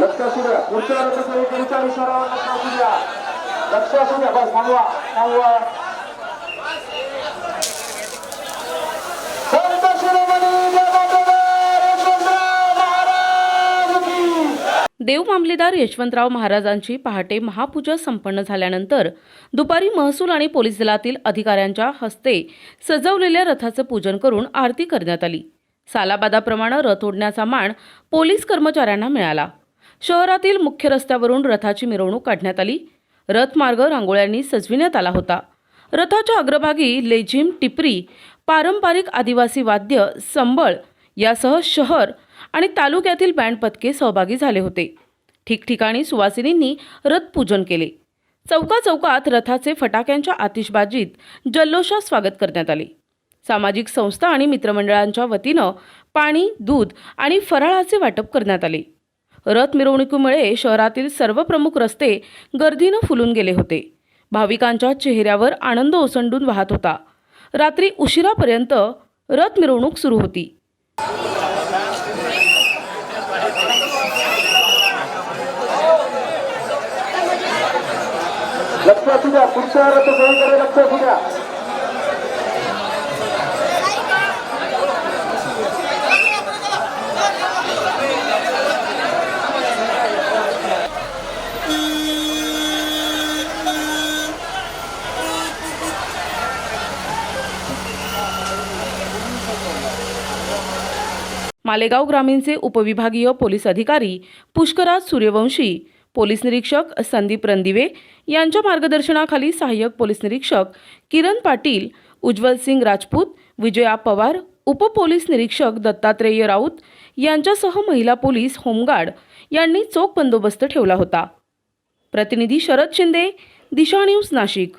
लक्ष असू द्या पुढच्या रथसैनिकांच्या विचारावर लक्ष असू द्या लक्ष असू द्या बस थांबवा. थांबवा. यशवंतराव देव मामलेदार यशवंतराव महाराजांची पहाटे महापूजा संपन्न झाल्यानंतर दुपारी महसूल आणि पोलीस दलातील अधिकाऱ्यांच्या हस्ते सजवलेल्या रथाचं पूजन करून आरती करण्यात आली. सालाबादाप्रमाणे रथ ओढण्याचा मान पोलीस कर्मचाऱ्यांना मिळाला. शहरातील मुख्य रस्त्यावरून रथाची मिरवणूक काढण्यात आली. रथमार्ग रांगोळ्यांनी सजविण्यात आला होता. रथाच्या अग्रभागी लेझिम टिपरी पारंपरिक आदिवासी वाद्य संबळ यासह शहर आणि तालुक्यातील बँड पथके सहभागी झाले होते. ठिकठिकाणी सुवासिनींनी रथपूजन केले. चौका चौकात रथाचे फटाक्यांच्या आतिषबाजीत जल्लोषात स्वागत करण्यात आले. सामाजिक संस्था आणि मित्रमंडळांच्या वतीनं पाणी दूध आणि फराळाचे वाटप करण्यात आले. रथ मिरवणुकीमुळे शहरातील सर्व प्रमुख रस्ते गर्दीनं फुलून गेले होते. भाविकांच्या चेहऱ्यावर आनंद ओसंडून वाहत होता. रात्री उशिरापर्यंत रथ मिरवणूक सुरू होती. लक्षात द्या पुढच्या रथ लक्ष द्या मालेगाव ग्रामीणचे उपविभागीय पोलीस अधिकारी पुष्कराज सूर्यवंशी पोलीस निरीक्षक संदीप रणदिवे यांच्या मार्गदर्शनाखाली सहाय्यक पोलीस निरीक्षक किरण पाटील उज्ज्वल सिंग राजपूत विजया पवार उपपोलीस निरीक्षक दत्तात्रेय राऊत यांच्यासह महिला पोलीस होमगार्ड यांनी चोख बंदोबस्त ठेवला होता. प्रतिनिधी शरद शिंदे दिशा न्यूज नाशिक.